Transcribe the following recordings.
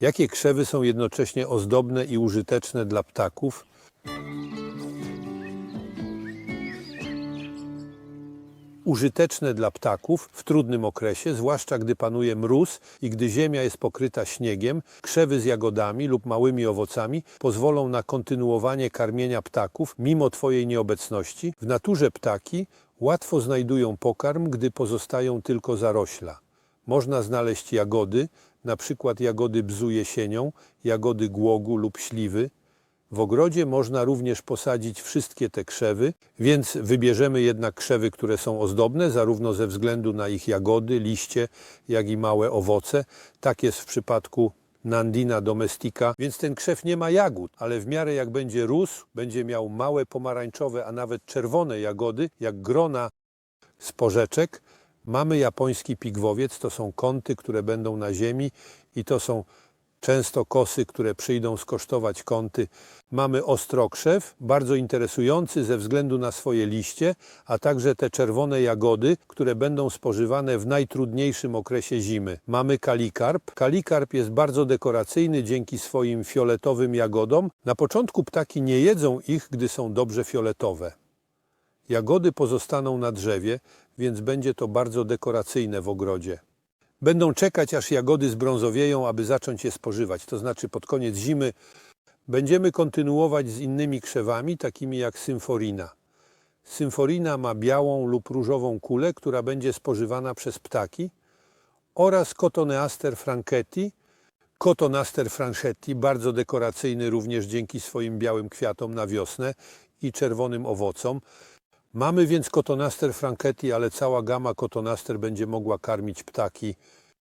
Jakie krzewy są jednocześnie ozdobne i użyteczne dla ptaków? Użyteczne dla ptaków w trudnym okresie, zwłaszcza gdy panuje mróz i gdy ziemia jest pokryta śniegiem, krzewy z jagodami lub małymi owocami pozwolą na kontynuowanie karmienia ptaków mimo Twojej nieobecności. W naturze ptaki łatwo znajdują pokarm, gdy pozostają tylko zarośla. Można znaleźć jagody, na przykład jagody bzu jesienią, jagody głogu lub śliwy. W ogrodzie można również posadzić wszystkie te krzewy, więc wybierzemy jednak krzewy, które są ozdobne, zarówno ze względu na ich jagody, liście, jak i małe owoce. Tak jest w przypadku Nandina domestica, więc ten krzew nie ma jagód, ale w miarę jak będzie rósł, będzie miał małe pomarańczowe, a nawet czerwone jagody, jak grona z porzeczek. Mamy japoński pigwowiec, to są kąty, które będą na ziemi i to są często kosy, które przyjdą skosztować kąty. Mamy ostrokrzew, bardzo interesujący ze względu na swoje liście, a także te czerwone jagody, które będą spożywane w najtrudniejszym okresie zimy. Mamy kalikarp. Kalikarp jest bardzo dekoracyjny dzięki swoim fioletowym jagodom. Na początku ptaki nie jedzą ich, gdy są dobrze fioletowe. Jagody pozostaną na drzewie, więc będzie to bardzo dekoracyjne w ogrodzie. Będą czekać, aż jagody zbrązowieją, aby zacząć je spożywać. To znaczy pod koniec zimy będziemy kontynuować z innymi krzewami, takimi jak symforina. Symforina ma białą lub różową kulę, która będzie spożywana przez ptaki oraz Cotoneaster franchetti. Cotonaster franchetti, bardzo dekoracyjny również dzięki swoim białym kwiatom na wiosnę i czerwonym owocom. Mamy więc Cotonaster franchetti, ale cała gama Cotonaster będzie mogła karmić ptaki.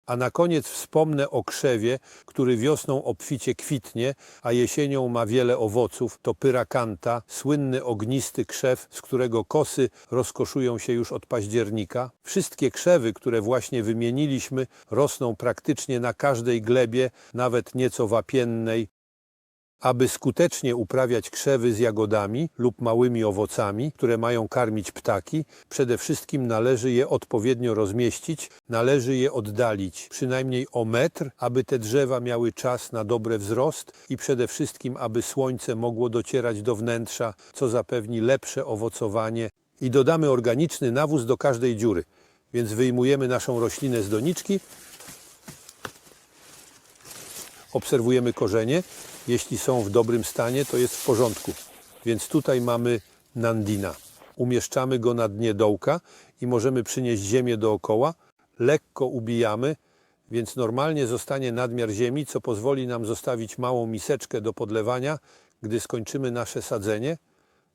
A na koniec wspomnę o krzewie, który wiosną obficie kwitnie, a jesienią ma wiele owoców. To pyrakanta, słynny ognisty krzew, z którego kosy rozkoszują się już od października. Wszystkie krzewy, które właśnie wymieniliśmy, rosną praktycznie na każdej glebie, nawet nieco wapiennej, aby skutecznie uprawiać krzewy z jagodami lub małymi owocami, które mają karmić ptaki, przede wszystkim należy je odpowiednio rozmieścić, należy je oddalić przynajmniej o metr, aby te drzewa miały czas na dobry wzrost i przede wszystkim, aby słońce mogło docierać do wnętrza, co zapewni lepsze owocowanie i dodamy organiczny nawóz do każdej dziury. Więc wyjmujemy naszą roślinę z doniczki, obserwujemy korzenie. Jeśli są w dobrym stanie, to jest w porządku. Więc tutaj mamy nandina. Umieszczamy go na dnie dołka i możemy przynieść ziemię dookoła. Lekko ubijamy, więc normalnie zostanie nadmiar ziemi, co pozwoli nam zostawić małą miseczkę do podlewania, gdy skończymy nasze sadzenie.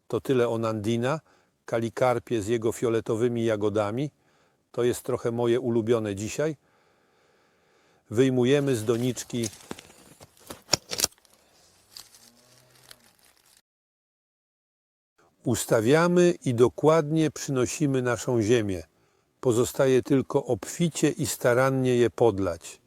To tyle o nandina, kalikarpie z jego fioletowymi jagodami. To jest trochę moje ulubione dzisiaj. Wyjmujemy z doniczki Ustawiamy i dokładnie przynosimy naszą ziemię. Pozostaje tylko obficie i starannie je podlać.